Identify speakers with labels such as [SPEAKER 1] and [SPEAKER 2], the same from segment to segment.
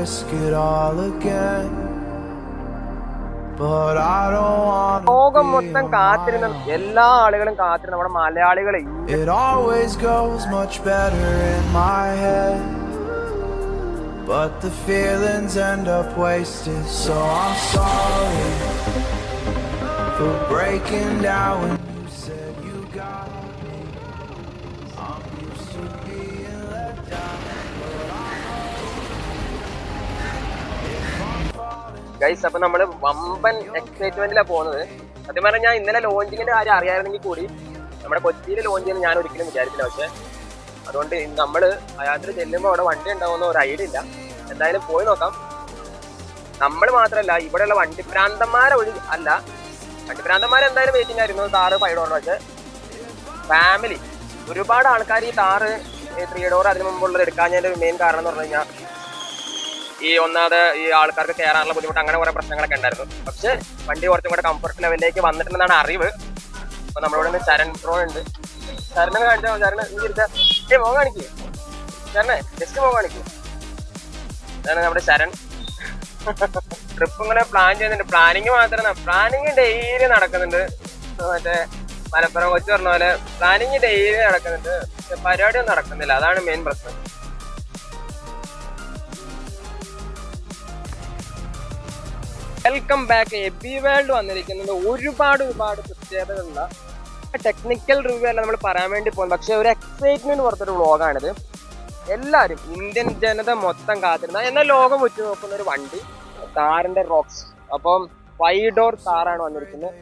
[SPEAKER 1] risk it all again. But I don't want
[SPEAKER 2] ലോകം മൊത്തം കാത്തിരുന്ന എല്ലാ ആളുകളും കാത്തിരുന്ന നമ്മുടെ മലയാളികളെ
[SPEAKER 1] It always goes much better in my head. But the feelings end up wasted, so I'm sorry for breaking down
[SPEAKER 2] guys അപ്പൊ നമ്മൾ വമ്പൻ എക്സൈറ്റ്മെന്റിലാണ് പോകുന്നത് സത്യം പറഞ്ഞാൽ ഞാൻ ഇന്നലെ ലോഞ്ചിങ്ങിന്റെ കാര്യം അറിയാമായിരുന്നെങ്കിൽ കൂടി നമ്മുടെ കൊച്ചിയിൽ ലോഞ്ച് ചെയ്യുന്ന ഞാൻ ഒരിക്കലും വിചാരിച്ചില്ല. പക്ഷെ അതുകൊണ്ട് നമ്മൾ യാത്ര ചെല്ലുമ്പോൾ അവിടെ വണ്ടി ഉണ്ടാവുന്ന ഒരു ഐഡിയ ഇല്ല. എന്തായാലും പോയി നോക്കാം. നമ്മൾ മാത്രമല്ല ഇവിടെയുള്ള വണ്ടി പ്രാന്തന്മാരെ ഒഴി അല്ല വണ്ടി എന്തായാലും വെയിറ്റിംഗ് ആയിരുന്നു. താറ് ഫൈവ് ഡോർ പക്ഷെ ഫാമിലി ഒരുപാട് ആൾക്കാർ ഈ താറ് ത്രീ ഡോർ അതിന് മുമ്പുള്ളത് എടുക്കാഞ്ഞതിന്റെ മെയിൻ കാരണം എന്ന് പറഞ്ഞു കഴിഞ്ഞാൽ ഈ ഒന്നാമത് ഈ ആൾക്കാർക്ക് കയറാനുള്ള ബുദ്ധിമുട്ട് അങ്ങനെ കുറെ പ്രശ്നങ്ങളൊക്കെ ഉണ്ടായിരുന്നു. പക്ഷെ വണ്ടി കുറച്ചും കൂടെ കംഫർട്ട് ലെവലിലേക്ക് വന്നിട്ടുണ്ടെന്നാണ് അറിവ്. അപ്പൊ നമ്മളിവിടെ ചരൺ പ്രോ ഉണ്ട്. ചരണിനെ കാണിച്ചാൽ ചരണ് ഏ മോൻ കാണിക്കേ. ചരണേ ജസ്റ്റ് മോൻ കാണിക്കേ. ഇതാണ് നമ്മുടെ ശരൺ ട്രിപ്പ് ഇങ്ങനെ പ്ലാൻ ചെയ്യുന്നുണ്ട്. പ്ലാനിങ് മാത്രം പ്ലാനിങ് ഡെയിലി നടക്കുന്നുണ്ട്. മറ്റേ മലപ്പുറം കൊച്ചു പറഞ്ഞ പോലെ പ്ലാനിങ് ഡെയിലി നടക്കുന്നുണ്ട്. പക്ഷെ പരിപാടിയൊന്നും നടക്കുന്നില്ല. അതാണ് മെയിൻ പ്രശ്നം. വെൽക്കം ബാക്ക് എബി വേൾഡ് വന്നിരിക്കുന്നത് ഒരുപാട് ഒരുപാട് പ്രത്യേകതകളുള്ള ടെക്നിക്കൽ റിവ്യൂ അല്ല നമ്മൾ പറയാൻ വേണ്ടി പോകുന്നത്. പക്ഷേ ഒരു എക്സൈറ്റ്മെന്റ് പുറത്തൊരു വ്ളോഗാണിത് എല്ലാവരും ഇന്ത്യൻ ജനത മൊത്തം കാത്തിരുന്ന എന്നാൽ ലോകം വെച്ച് നോക്കുന്ന ഒരു വണ്ടി കാറിന്റെ റോക്സ് അപ്പം ഫൈവ് ഡോർ കാറാണ് വന്നിരിക്കുന്നത്.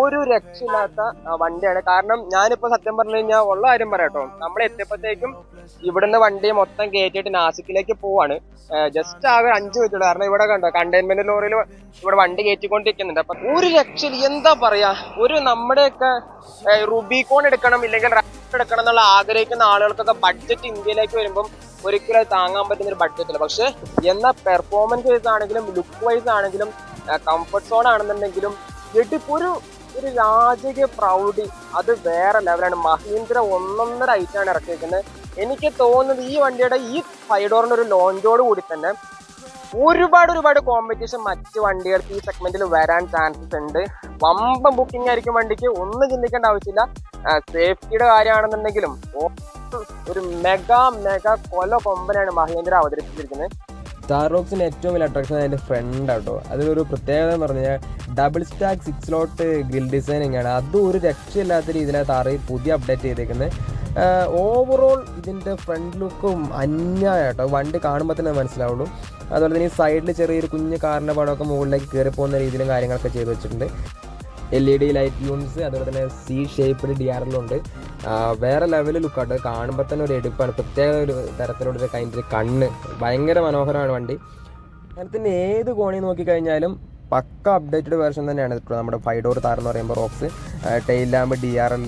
[SPEAKER 2] ഒരു രക്ഷയില്ലാത്ത വണ്ടിയാണ്. കാരണം ഞാനിപ്പോ സത്യം പറഞ്ഞു കഴിഞ്ഞാൽ ഉള്ള കാര്യം പറയാട്ടോ. നമ്മൾ എത്തിയപ്പോഴത്തേക്കും ഇവിടുന്ന് വണ്ടി മൊത്തം കയറ്റിയിട്ട് നാസിക്കിലേക്ക് പോവാണ്. ജസ്റ്റ് ആകെ അഞ്ച് മിനിറ്റുള്ളൂ കാരണം ഇവിടെ കണ്ടോ കണ്ടെയ്ൻമെന്റ് ലോറിയിൽ ഇവിടെ വണ്ടി കയറ്റിക്കൊണ്ടിരിക്കുന്നുണ്ട് അപ്പൊ ഒരു രക്ഷയിൽ എന്താ പറയാ? ഒരു നമ്മുടെയൊക്കെ റുബിക്കോൺ എടുക്കണം ഇല്ലെങ്കിൽ റാപ്പ് എടുക്കണം എന്നുള്ള ആഗ്രഹിക്കുന്ന ആളുകൾക്കൊക്കെ ബഡ്ജറ്റ് ഇന്ത്യയിലേക്ക് വരുമ്പം ഒരിക്കലും താങ്ങാൻ പറ്റുന്ന ഒരു ബഡ്ജറ്റില്ല പക്ഷെ എന്ന പെർഫോമൻസ് വൈസ് ആണെങ്കിലും ലുക്ക് വൈസ് ആണെങ്കിലും കംഫർട്ട് സോൺ ആണെന്നുണ്ടെങ്കിലും ഒരു ഒരു രാജകീയ പ്രൗഢി. അത് വേറെ ലെവലാണ് മഹീന്ദ്ര ഒന്നൊന്നര ഐറ്റാണ് ഇറക്കിയിരിക്കുന്നത്. എനിക്ക് തോന്നുന്നത് ഈ വണ്ടിയുടെ ഈ ഫൈവ് ഡോറിന്റെ ഒരു ലോഞ്ചോട് കൂടി തന്നെ ഒരുപാട് ഒരുപാട് കോമ്പറ്റീഷൻ മറ്റ് വണ്ടികൾക്ക് ഈ സെഗ്മെന്റിൽ വരാൻ ചാൻസസ് ഉണ്ട്. വമ്പം ബുക്കിംഗ് ആയിരിക്കും വണ്ടിക്ക്. ഒന്നും ചിന്തിക്കേണ്ട ആവശ്യമില്ല. സേഫ്റ്റിയുടെ കാര്യമാണെന്നുണ്ടെങ്കിലും ഒരു മെഗാ മെഗാ കൊല കൊമ്പനാണ് മഹേന്ദ്ര അവതരിപ്പിച്ചിരിക്കുന്നത്.
[SPEAKER 3] സ്റ്റാർറോക്സിന് ഏറ്റവും വലിയ അട്രാക്ഷൻ അതിന്റെ ഫ്രണ്ട് ആട്ടോ. അതിലൊരു പ്രത്യേകത എന്ന് പറഞ്ഞാൽ double stack six slot grille designing ആണ്. അതും ഒരു രക്ഷയില്ലാത്ത രീതിയിലാണ് താറ് പുതിയ അപ്ഡേറ്റ് ചെയ്തേക്കുന്നത് ഓവറോൾ ഇതിന്റെ ഫ്രണ്ട് ലുക്കും അന്യായട്ടോ. വണ്ടി കാണുമ്പോൾ തന്നെ മനസ്സിലാവുള്ളൂ. അതുപോലെ തന്നെ ഈ സൈഡിൽ ചെറിയൊരു കുഞ്ഞ് കാറിന്റെ പടമൊക്കെ മുകളിലേക്ക് കയറി പോകുന്ന രീതിയിലും കാര്യങ്ങളൊക്കെ ചെയ്തു വെച്ചിട്ടുണ്ട്. L E D light units അതുപോലെ തന്നെ സി ഷേപ്പിൽ ഡി ആർ ഉണ്ട്. വേറെ ലെവലിൽ ലുക്കാണ് കാണുമ്പോൾ തന്നെ ഒരു എടുപ്പാണ്. പ്രത്യേക ഒരു തരത്തിലുള്ള ഒരു അതിന്റെ കണ്ണ്. ഭയങ്കര മനോഹരമാണ് വണ്ടി. അതിന് ഏത് കോണി നോക്കിക്കഴിഞ്ഞാലും പക്ക അപ്ഡേറ്റഡ് വേർഷൻ തന്നെയാണ് നമ്മുടെ ഫൈവ് ഡോർ താർ എന്ന് പറയുമ്പോൾ Roxx tail lamp D R L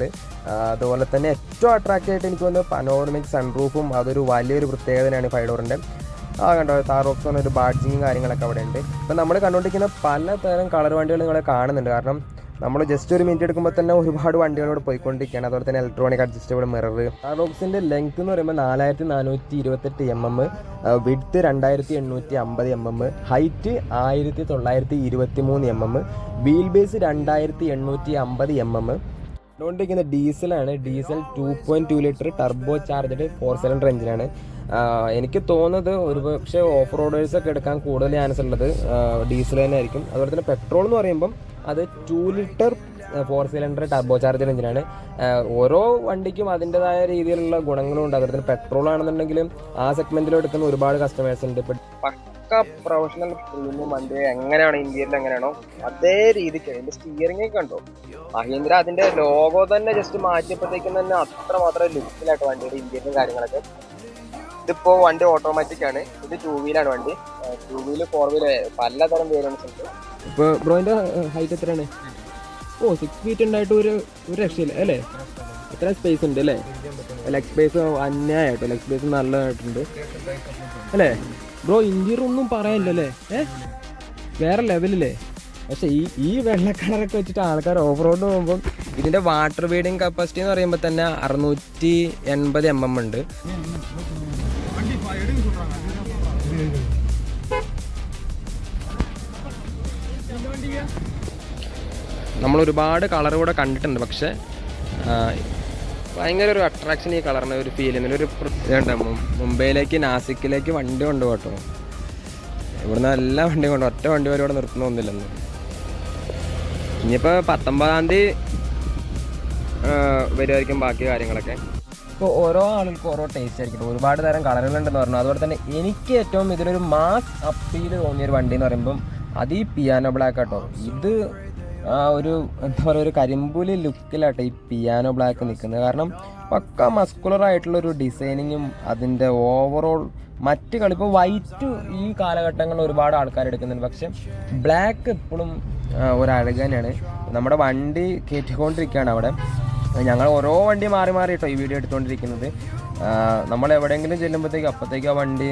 [SPEAKER 3] അതുപോലെ തന്നെ ഏറ്റവും അട്രാക്റ്റ് ആയിട്ട് എനിക്ക് തോന്നുന്നത് പനോറമിക് സൺറൂഫും അതൊരു വലിയൊരു പ്രത്യേകത തന്നെയാണ് ഫൈവ് ഡോറിന്റെ ആ കണ്ടോ? താർ റോക്സ് പറഞ്ഞ ഒരു ബാഡ്ജിങ്ങും കാര്യങ്ങളൊക്കെ അവിടെ ഉണ്ട് ഇപ്പം നമ്മൾ കണ്ടുകൊണ്ടിരിക്കുന്ന പലതരം കളർ വണ്ടികൾ നിങ്ങളെ കാണുന്നുണ്ട്. കാരണം നമ്മൾ ജസ്റ്റ് ഒരു മിനിറ്റ് എടുക്കുമ്പോൾ തന്നെ ഒരുപാട് വണ്ടികളോട് പോയിക്കൊണ്ടിരിക്കുകയാണ്. അതുപോലെ തന്നെ ഇലക്ട്രോണിക് അഡ്ജസ്റ്റബിൾ മിറർ റോക്സിന്റെ ലെങ്ത് എന്ന് പറയുമ്പോൾ നാലായിരത്തി നാനൂറ്റി ഇരുപത്തെട്ട് എം എം വിഡ്ത്ത് രണ്ടായിരത്തി എണ്ണൂറ്റി അമ്പത് എം എം ഹൈറ്റ് ആയിരത്തി തൊള്ളായിരത്തി ഇരുപത്തി മൂന്ന് എം എം വീൽ ബേസ് രണ്ടായിരത്തി എണ്ണൂറ്റി അമ്പത് എം എം കണ്ടുകൊണ്ടിരിക്കുന്ന ഡീസലാണ് diesel two point two litre turbo charged four cylinder എഞ്ചിനാണ് എനിക്ക് തോന്നുന്നത് ഒരു പക്ഷേ ഓഫ് റോഡേഴ്സ് ഒക്കെ എടുക്കാൻ കൂടുതൽ ചാൻസ് ഉള്ളത് ഡീസൽ തന്നെ ആയിരിക്കും. അതുപോലെ തന്നെ പെട്രോൾ എന്ന് പറയുമ്പം അത് two litre four cylinder turbo charger എഞ്ചിനാണ് ഓരോ വണ്ടിക്കും അതിന്റെതായ രീതിയിലുള്ള ഗുണങ്ങളും ഉണ്ട്. അതുപോലെ തന്നെ പെട്രോൾ ആണെന്നുണ്ടെങ്കിലും ആ സെഗ്മെന്റിൽ എടുക്കുന്ന ഒരുപാട് കസ്റ്റമേഴ്സ് ഉണ്ട്.
[SPEAKER 2] പക്ക പ്രൊഫഷണൽ പ്രീമിയം വണ്ടി എങ്ങനെയാണോ ഇന്ത്യയിൽ എങ്ങനെയാണോ അതേ രീതിക്ക് അതിന്റെ സ്റ്റിയറിംഗ് ഒക്കെ ഉണ്ടോ മഹീന്ദ്ര അതിന്റെ ലോഗോ തന്നെ ജസ്റ്റ് മാറ്റിയപ്പോഴത്തേക്കും തന്നെ അത്ര മാത്രം ലുക്കിലായിട്ട് വണ്ടിയുടെ ഇന്ത്യയിലും കാര്യങ്ങളൊക്കെ. ഇതിപ്പോ വണ്ടി ഓട്ടോമാറ്റിക് ആണ്. ഇത് ടൂ വീലാണ് വണ്ടി. ടൂ വീൽ ഫോർ വീൽ പലതരം വേരിയൻസ് ഉണ്ട്.
[SPEAKER 3] ഇപ്പോൾ ബ്രോയിന്റെ ഹൈറ്റ് എത്രയാണ്? ഓ സിക്സ് ഫീറ്റ് ഉണ്ടായിട്ട് ഒരു ഒരു രക്ഷയില്ല അല്ലേ? എത്ര സ്പേസ് ഉണ്ട് അല്ലേ? ലെഗ് സ്പേസ് അന്യായിട്ടോ ലെഗ് സ്പേസ് നല്ലതായിട്ടുണ്ട്. അല്ലേ? ബ്രോ ഇന്റീരിയർ ഒന്നും പറയാനില്ല അല്ലേ? ഏ? വേറെ ലെവലില്ലേ പക്ഷെ ഈ ഈ വെള്ള കളറൊക്കെ വെച്ചിട്ട് ആൾക്കാർ ഓഫ് റോഡ് പോകുമ്പോൾ ഇതിന്റെ വാട്ടർ ബീഡിങ് കപ്പാസിറ്റി എന്ന് പറയുമ്പോൾ തന്നെ അറുന്നൂറ്റി എൺപത് എം എം ഉണ്ട്. നമ്മൾ ഒരുപാട് കളർ കൂടെ കണ്ടിട്ടുണ്ട്. പക്ഷേ ഭയങ്കര ഒരു അട്രാക്ഷൻ ഈ കളറിന് ഒരു ഫീൽ ചെയ്യുന്നില്ല ഒരു ഇതുണ്ട്. മുംബൈയിലേക്ക് നാസിക്കിലേക്ക് വണ്ടി കൊണ്ടുപോകും കേട്ടോ ഇവിടുന്ന് എല്ലാ വണ്ടിയും കൊണ്ട് ഒറ്റ വണ്ടി വരെ ഇവിടെ നിർത്തുന്നൊന്നുമില്ലെന്ന് ഇനിയിപ്പോൾ പത്തൊമ്പതാം തീയതി വരുമായിരിക്കും ബാക്കി കാര്യങ്ങളൊക്കെ. ഇപ്പോൾ ഓരോ ആളുകൾക്കും ഓരോ ടേസ്റ്റ് ആയിരിക്കും. ഒരുപാട് തരം കളറുകളുണ്ടെന്ന് പറഞ്ഞു. അതുപോലെ തന്നെ എനിക്ക് ഏറ്റവും ഇതിലൊരു മാസ് അപ്പീൽ തോന്നിയൊരു വണ്ടി എന്ന് പറയുമ്പം അത് ഈ പിയാനോ ബ്ലാക്ക് ആട്ടോ. ഇത് ആ ഒരു എന്താ പറയുക ഒരു കരിമ്പുലി ലുക്കിലാട്ടെ ഈ പിയാനോ ബ്ലാക്ക് നിൽക്കുന്നത് കാരണം പക്ക മസ്കുലർ ആയിട്ടുള്ള ഒരു ഡിസൈനിങ്ങും അതിന്റെ ഓവറോൾ മറ്റ് കളി ഇപ്പോൾ വൈറ്റ് ഈ കാലഘട്ടങ്ങളിൽ ഒരുപാട് ആൾക്കാർ എടുക്കുന്നുണ്ട്. പക്ഷെ ബ്ലാക്ക് എപ്പോഴും ഒരു തന്നെയാണ് നമ്മുടെ വണ്ടി കയറ്റിക്കൊണ്ടിരിക്കുകയാണ് അവിടെ. ഞങ്ങൾ ഓരോ വണ്ടി മാറി മാറി കേട്ടോ ഈ വീഡിയോ എടുത്തുകൊണ്ടിരിക്കുന്നത്. നമ്മൾ എവിടെയെങ്കിലും ചെല്ലുമ്പോഴത്തേക്ക് അപ്പോഴത്തേക്ക് ആ വണ്ടി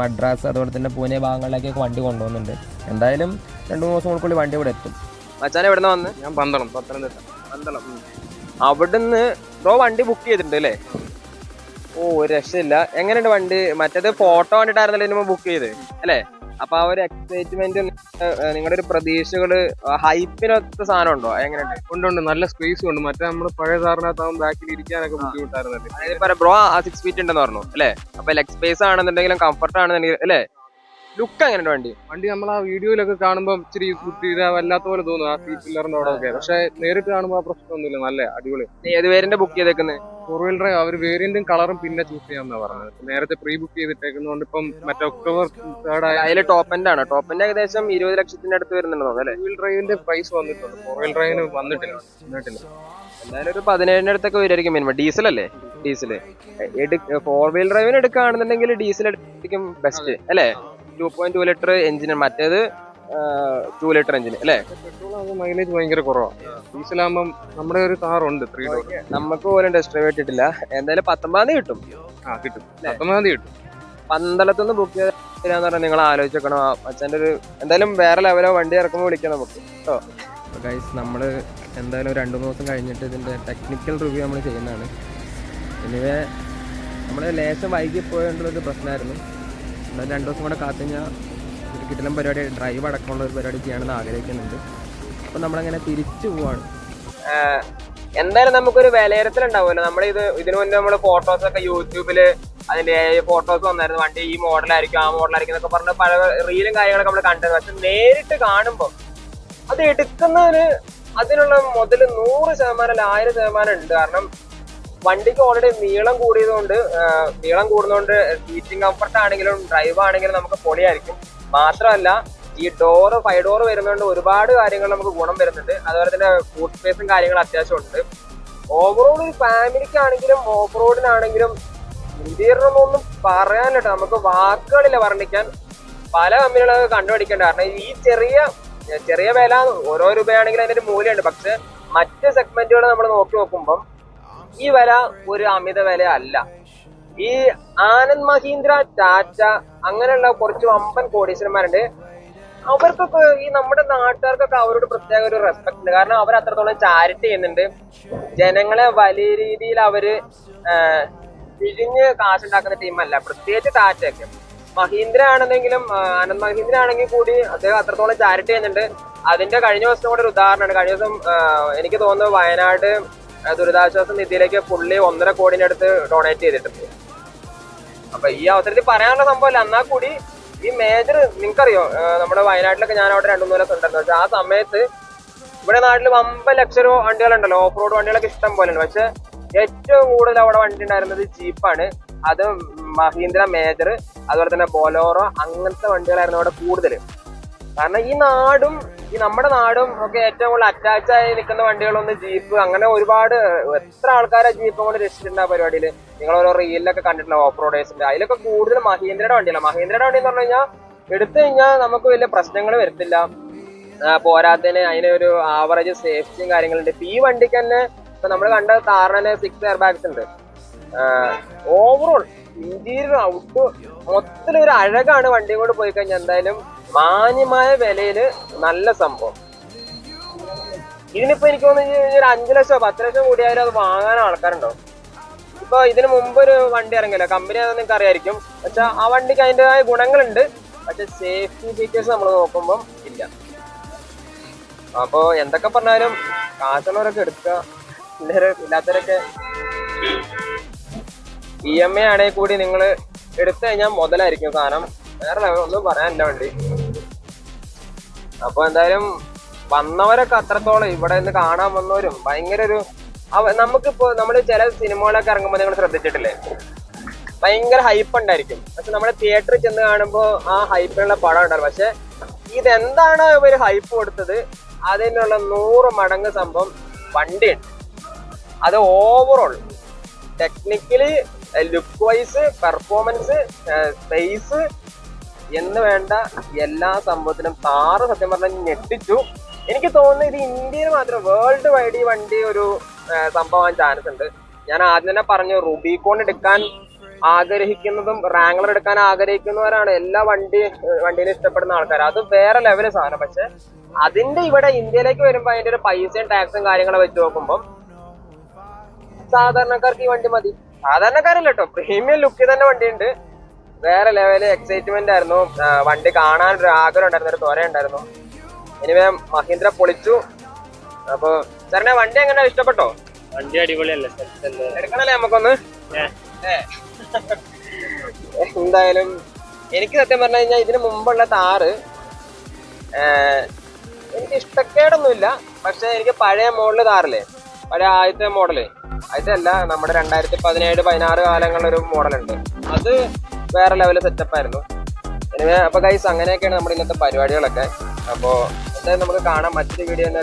[SPEAKER 3] മദ്രാസ് അതുപോലെ തന്നെ പൂനെ ഭാഗങ്ങളിലേക്കൊക്കെ വണ്ടി കൊണ്ടുപോകുന്നുണ്ട്. എന്തായാലും രണ്ട് മൂന്ന് ദിവസം കൊടുക്കുള്ളിൽ വണ്ടി ഇവിടെ എത്തും.
[SPEAKER 2] മച്ചാൻ എവിടെ വന്ന്?
[SPEAKER 4] ഞാൻ പന്തളം പത്തനംതിട്ട.
[SPEAKER 2] പന്തളം. അവിടുന്ന് ബ്രോ വണ്ടി ബുക്ക് ചെയ്തിട്ടുണ്ട് അല്ലേ? ഓ ഒരു രക്ഷയില്ല. എങ്ങനെയുണ്ട് വണ്ടി? മറ്റേത് ഫോട്ടോ കണ്ടിട്ടായിരുന്നല്ലോ ഇതിന് ബുക്ക് ചെയ്ത് അല്ലേ? അപ്പൊ ആ ഒരു എക്സൈറ്റ്മെന്റ് നിങ്ങളുടെ ഒരു പ്രതീക്ഷകൾ ഹൈപ്പിനൊത്ത സാധനം ഉണ്ടോ എങ്ങനെയുണ്ട്?
[SPEAKER 4] ഉണ്ട് നല്ല സ്പേസ് ഉണ്ട്. മറ്റേ നമ്മൾ പഴയ സാറിനകത്താവും ബാക്കിൽ ഇരിക്കാനൊക്കെ ബുദ്ധിമുട്ടായിരുന്നല്ലേ?
[SPEAKER 2] പറയാം ബ്രോ ആ സിക്സ് ഫീറ്റ് ഉണ്ടെന്ന് പറഞ്ഞു അല്ലേ? അപ്പൊ ലെഗ് സ്പേസ് ആണെന്നുണ്ടെങ്കിലും കംഫർട്ട് ആണെന്നുണ്ടെങ്കിലും അല്ലേ? ലുക്ക് അങ്ങനെ വണ്ടി?
[SPEAKER 4] വണ്ടി നമ്മൾ ആ വീഡിയോയിലൊക്കെ കാണുമ്പോൾ ഇച്ചിരി കുത്തി വല്ലാത്ത പോലെ തോന്നും ആ സീറ്റ് പില്ലറിന്റെ അവിടെ ഒക്കെ. പക്ഷെ നേരിട്ട് കാണുമ്പോൾ ആ പ്രശ്നമൊന്നുമില്ല നല്ല അടിപൊളി.
[SPEAKER 2] നീ ഏത് പേരിന്റെ ബുക്ക് ചെയ്തേക്കുന്നത്
[SPEAKER 4] ഫോർ വീൽ ഡ്രൈവ് അവർ വേരിയന്റും കളറും പിന്നെ ചൂസ് ചെയ്യാമെന്നാ പറഞ്ഞത്. നേരത്തെ പ്രീ ബുക്ക് ചെയ്തിട്ടേക്കുന്നതുകൊണ്ട് ഇപ്പം മറ്റേ ഒക്ടോബർ തേർഡ് ആയ
[SPEAKER 2] അതിൽ ടോപ്പ് എൻഡ് ആണ്. ടോപ്പ് എൻഡ് ഏകദേശം ഇരുപത് ലക്ഷത്തിന്റെ അടുത്ത് വരുന്നുണ്ട് അല്ലേ?
[SPEAKER 4] ഫോർ വീൽ ഡ്രൈവിന്റെ പ്രൈസ് വന്നിട്ടുണ്ട്. ഫോർ വീൽ ഡ്രൈവിന് വന്നിട്ടില്ല വന്നിട്ടില്ല.
[SPEAKER 2] എന്തായാലും ഒരു പതിനേഴിന്റെ അടുത്തൊക്കെ വരുമായിരിക്കും മിനിമം ഡീസൽ അല്ലേ? ഡീസൽ ഫോർ വീൽ ഡ്രൈവിന് എടുക്കുകയാണെന്നുണ്ടെങ്കിൽ ഡീസൽ എടുക്കും ബെസ്റ്റ് അല്ലേ? ടു പോയിന്റ് ടു ലിറ്റർ എഞ്ചിന് മറ്റേത് ടു ലിറ്റർ എഞ്ചിന് അല്ലേ?
[SPEAKER 4] പെട്രോൾ ആകുമ്പോൾ മൈലേജ് ഭയങ്കര കുറവാണ് ഡീസലാകുമ്പം നമ്മുടെ ഒരു കാർ ഉണ്ട് ത്രീ ഡോർ
[SPEAKER 2] നമുക്ക് പോലും ടെസ്റ്റ് ഡ്രൈവ് എന്തായാലും പത്തൊമ്പതാം തീയതി കിട്ടും.
[SPEAKER 4] ആ കിട്ടും. പത്തൊമ്പതാം തീയതി കിട്ടും.
[SPEAKER 2] പന്തളത്തുനിന്ന് ബുക്ക് ചെയ്താന്ന് പറഞ്ഞാൽ നിങ്ങൾ ആലോചിക്കണം അച്ഛന്റെ ഒരു എന്തായാലും വേറെ ലെവലോ വണ്ടി ഇറക്കുമ്പോൾ വിളിക്കാം നമുക്ക്. കേട്ടോ
[SPEAKER 3] ഗൈസ് നമ്മൾ എന്തായാലും രണ്ട് മൂന്ന് ദിവസം കഴിഞ്ഞിട്ട് ഇതിന്റെ ടെക്നിക്കൽ റിവ്യൂ നമ്മൾ ചെയ്യുന്നതാണ്. ഇനി നമ്മൾ ലേശം വൈകി പോയതുകൊണ്ടുള്ളൊരു പ്രശ്നമായിരുന്നു എന്തായാലും രണ്ട് ദിവസം കൂടെ കാത്തു കഴിഞ്ഞാൽ ഒരു പരിപാടി ഡ്രൈവ് അടക്കമുള്ള ഒരു പരിപാടി ചെയ്യണമെന്ന് ആഗ്രഹിക്കുന്നുണ്ട്. അപ്പോൾ നമ്മളങ്ങനെ തിരിച്ചു പോവാണ്.
[SPEAKER 2] എന്തായാലും നമുക്കൊരു വിലയിരുത്തൽ ഉണ്ടാവുമല്ലോ നമ്മുടെ ഇത് ഇതിനു മുന്നേ നമ്മൾ ഫോട്ടോസ് ഒക്കെ യൂട്യൂബിൽ അതിന്റെ ഫോട്ടോസ് വന്നായിരുന്നു. വണ്ടി ഈ മോഡലായിരിക്കും ആ മോഡലായിരിക്കും എന്നൊക്കെ പറഞ്ഞ് പല റീലും കാര്യങ്ങളൊക്കെ നമ്മൾ കണ്ടത് പക്ഷെ നേരിട്ട് കാണുമ്പോൾ അത് എടുക്കുന്നതിന് അതിനുള്ള മുതൽ നൂറ് ശതമാനം അല്ല ആയിരം ശതമാനം ഉണ്ട്. കാരണം വണ്ടിക്ക് ഓൾറെഡി നീളം കൂടിയതുകൊണ്ട് നീളം കൂടുന്നതുകൊണ്ട് സീറ്റിംഗ് കംഫർട്ട് ആണെങ്കിലും ഡ്രൈവ് ആണെങ്കിലും നമുക്ക് പൊളിയായിരിക്കും. മാത്രമല്ല ഈ ഡോറ് ഫൈവ് ഡോറ് വരുന്നതുകൊണ്ട് ഒരുപാട് കാര്യങ്ങൾ നമുക്ക് ഗുണം വരുന്നുണ്ട്. അതുപോലെ തന്നെ ഫുഡ് സ്പേസും കാര്യങ്ങളും അത്യാവശ്യം ഉണ്ട് ഓവറോൾ ഒരു ഫാമിലിക്കാണെങ്കിലും ഓഫ് റോഡിനാണെങ്കിലും ഇന്ത്യയിലൊന്നും പറയാനില്ല. നമുക്ക് വാക്കുകളില്ല വർണിക്കാൻ. പല കമ്പനികളൊക്കെ കണ്ടുപിടിക്കേണ്ട. കാരണം ഈ ചെറിയ ചെറിയ വില ഓരോ രൂപയാണെങ്കിലും അതിന്റെ ഒരു മൂല്യമുണ്ട്. പക്ഷെ മറ്റ് സെഗ്മെന്റുകൾ നമ്മൾ നോക്കി നോക്കുമ്പം ഈ വില ഒരു അമിത വില അല്ല. ഈ ആനന്ദ് മഹീന്ദ്ര ടാറ്റ അങ്ങനെയുള്ള കുറച്ച് അമ്പൻ കോടീശ്വരന്മാരുണ്ട്. അവർക്കൊക്കെ ഈ നമ്മുടെ നാട്ടുകാർക്കൊക്കെ അവരോട് പ്രത്യേക ഒരു റെസ്പെക്ട് ഉണ്ട്. കാരണം അവർ അത്രത്തോളം ചാരിറ്റി ചെയ്യുന്നുണ്ട്. ജനങ്ങളെ വലിയ രീതിയിൽ അവർ പിഴിഞ്ഞ് കാശുണ്ടാക്കുന്ന ടീമല്ല പ്രത്യേകിച്ച് ടാറ്റയൊക്കെ. മഹീന്ദ്ര ആണെന്നെങ്കിലും ആനന്ദ് മഹീന്ദ്ര ആണെങ്കിൽ കൂടി അദ്ദേഹം അത്രത്തോളം ചാരിറ്റി ചെയ്യുന്നുണ്ട്. അതിന്റെ കഴിഞ്ഞ ദിവസം കൂടെ ഒരു ഉദാഹരണമാണ്. കഴിഞ്ഞ ദിവസം എനിക്ക് തോന്നുന്നു വയനാട് ദുരിതാശ്വാസ നിധിയിലേക്ക് പുള്ളി ഒന്നര കോടിന്റെ അടുത്ത് ഡൊണേറ്റ് ചെയ്തിട്ടുണ്ട്. അപ്പൊ ഈ അവസരത്തിൽ പറയാനുള്ള സംഭവമല്ല. എന്നാൽ കൂടി ഈ മേജർ നിങ്ങൾക്കറിയോ നമ്മുടെ വയനാട്ടിലൊക്കെ ഞാൻ അവിടെ രണ്ടു മൂന്ന് ദിവസം ഉണ്ടായിരുന്നു പക്ഷെ ആ സമയത്ത് ഇവിടെ നാട്ടിൽ വമ്പ ലക്ഷരോ വണ്ടികളുണ്ടല്ലോ. ഓഫ് റോഡ് വണ്ടികളൊക്കെ ഇഷ്ടം പോലെ ഉണ്ട് പക്ഷെ ഏറ്റവും കൂടുതൽ അവിടെ വണ്ടി ഉണ്ടായിരുന്നത് ജീപ്പാണ്. അത് മഹീന്ദ്ര മേജർ അതുപോലെ തന്നെ ബൊലോറോ അങ്ങനത്തെ വണ്ടികളായിരുന്നു അവിടെ കൂടുതൽ. കാരണം ഈ നാടും ഈ നമ്മുടെ നാടും ഒക്കെ ഏറ്റവും കൂടുതൽ അറ്റാച്ച് ആയി നിൽക്കുന്ന വണ്ടികളൊന്ന് ജീപ്പ് അങ്ങനെ ഒരുപാട് എത്ര ആൾക്കാരെ ജീപ്പ് കൊണ്ട് രക്ഷിച്ചിട്ടുണ്ട് ആ പരിപാടിയിൽ നിങ്ങൾ ഓരോ റീലിലൊക്കെ കണ്ടിട്ടുള്ള ഓഫ് റോഡേഴ്സിന്റെ അതിലൊക്കെ കൂടുതൽ മഹീന്ദ്രയുടെ വണ്ടിയല്ല മഹീന്ദ്രയുടെ വണ്ടി എന്ന് പറഞ്ഞു കഴിഞ്ഞാൽ എടുത്തു കഴിഞ്ഞാൽ നമുക്ക് വലിയ പ്രശ്നങ്ങൾ വരത്തില്ല. പോരാത്തതിന് അതിനൊരു ആവറേജ് സേഫ്റ്റിയും കാര്യങ്ങളുണ്ട്. ഇപ്പൊ ഈ വണ്ടിക്ക് തന്നെ ഇപ്പൊ നമ്മൾ കണ്ട കാറിന് സിക്സ് എയർ ബാഗ്സ് ഉണ്ട്. ഓവറോൾ ഇന്റീരിയർ ഔട്ട് മൊത്തത്തിൽ ഒരു അഴകാണ് വണ്ടിയും കൊണ്ട് പോയി കഴിഞ്ഞാൽ എന്തായാലും മാന്യമായ വിലയിൽ നല്ല സംഭവം. ഇതിനിപ്പോ എനിക്ക് തോന്നുന്നു ഒരു അഞ്ചു ലക്ഷമോ പത്ത് ലക്ഷം കൂടിയായാലും അത് വാങ്ങാൻ ആൾക്കാരുണ്ടോ? ഇപ്പൊ ഇതിനു മുമ്പ് ഒരു വണ്ടി ഇറങ്ങില്ല കമ്പനി അതൊന്നും നിങ്ങൾക്ക് അറിയായിരിക്കും പക്ഷെ ആ വണ്ടിക്ക് അതിന്റെതായ ഗുണങ്ങളുണ്ട്. പക്ഷെ സേഫ്റ്റി ഫീച്ചേഴ്സ് നമ്മൾ നോക്കുമ്പം ഇല്ല. അപ്പോ എന്തൊക്കെ പറഞ്ഞാലും കാശുള്ളവരൊക്കെ എടുക്കുക. ഇല്ലാത്തവരൊക്കെ ഇ എം ഐ ആണെങ്കിൽ കൂടി നിങ്ങൾ എടുത്തു കഴിഞ്ഞാൽ മുതലായിരിക്കും സാധനം. വേറെ ഒന്നും പറയാനില്ല വണ്ടി. അപ്പൊ എന്തായാലും വന്നവരൊക്കെ അത്രത്തോളം ഇവിടെ നിന്ന് കാണാൻ വന്നവരും ഭയങ്കര ഒരു നമുക്കിപ്പോ നമ്മൾ ചില സിനിമകളൊക്കെ ഇറങ്ങുമ്പോൾ നിങ്ങൾ ശ്രദ്ധിച്ചിട്ടില്ലേ? ഭയങ്കര ഹൈപ്പ് ഉണ്ടായിരിക്കും. പക്ഷെ നമ്മുടെ തിയേറ്ററിൽ ചെന്ന് കാണുമ്പോൾ ആ ഹൈപ്പിനുള്ള പടം ഉണ്ടാവും. പക്ഷെ ഇതെന്താണോ ഇവർ ഹൈപ്പ് കൊടുത്തത്? അതിനുള്ള നൂറ് മടങ്ങ് സംഭവം വണ്ടിയുണ്ട്. അത് overall technically look wise performance space എന്ന് വേണ്ട എല്ലാ സംഭവത്തിനും താറ് സത്യം പറഞ്ഞാൽ ഞെട്ടിച്ചു. എനിക്ക് തോന്നുന്നു ഇത് ഇന്ത്യയിൽ മാത്രം വേൾഡ് വൈഡ് ഈ വണ്ടി ഒരു സംഭവമാൻ സംഭവം ചാൻസ് ഉണ്ട്. ഞാൻ ആദ്യം തന്നെ പറഞ്ഞു റുബിക്കോൺ എടുക്കാൻ ആഗ്രഹിക്കുന്നതും റാങ്ലർ എടുക്കാൻ ആഗ്രഹിക്കുന്നവരാണ് എല്ലാ വണ്ടി വണ്ടീനെ ഇഷ്ടപ്പെടുന്ന ആൾക്കാർ. അത് വേറെ ലെവൽ സാധനം. പക്ഷെ അതിന്റെ ഇവിടെ ഇന്ത്യയിലേക്ക് വരുമ്പോൾ അതിന്റെ ഒരു പൈസയും ടാക്സും കാര്യങ്ങളും വെച്ച് നോക്കുമ്പോൾ സാധാരണക്കാർക്ക് ഈ വണ്ടി മതി. സാധാരണക്കാരല്ല പ്രീമിയം ലുക്കിൽ തന്നെ വണ്ടിയുണ്ട്. വേറെ ലെവൽ എക്സൈറ്റ്മെന്റ് ആയിരുന്നു. വണ്ടി കാണാൻ ഒരു ആഗ്രഹം ഉണ്ടായിരുന്നു ഒരു ത്വര ഉണ്ടായിരുന്നു. ഇനിവേ മഹീന്ദ്ര പൊളിച്ചു. അപ്പൊ സാറിനെ വണ്ടി എങ്ങനെ ഇഷ്ടപ്പെട്ടോ?
[SPEAKER 5] വണ്ടി അടിപൊളിയല്ലേ
[SPEAKER 2] എടുക്കണല്ലേ നമുക്കൊന്ന്. എന്തായാലും എനിക്ക് സത്യം പറഞ്ഞു കഴിഞ്ഞാൽ ഇതിന് മുമ്പുള്ള താറ് എനിക്ക് ഇഷ്ടക്കേടൊന്നുമില്ല. പക്ഷെ എനിക്ക് പഴയ മോഡൽ താറില്ലേ പഴയ ആദ്യത്തെ മോഡൽ ആദ്യത്തെ അല്ല നമ്മുടെ രണ്ടായിരത്തി പതിനേഴ് പതിനാറ് കാലങ്ങളിലൊരു മോഡലുണ്ട് അത് വേറെ ലെവലിൽ സെറ്റപ്പ് ആയിരുന്നു. എനിവേ അപ്പൊ ഗൈസ് അങ്ങനെയൊക്കെയാണ് നമ്മുടെ ഇന്നത്തെ പരിപാടികളൊക്കെ. അപ്പോ എന്തായാലും നമുക്ക് കാണാം. മറ്റൊരു വീഡിയോ തന്നെ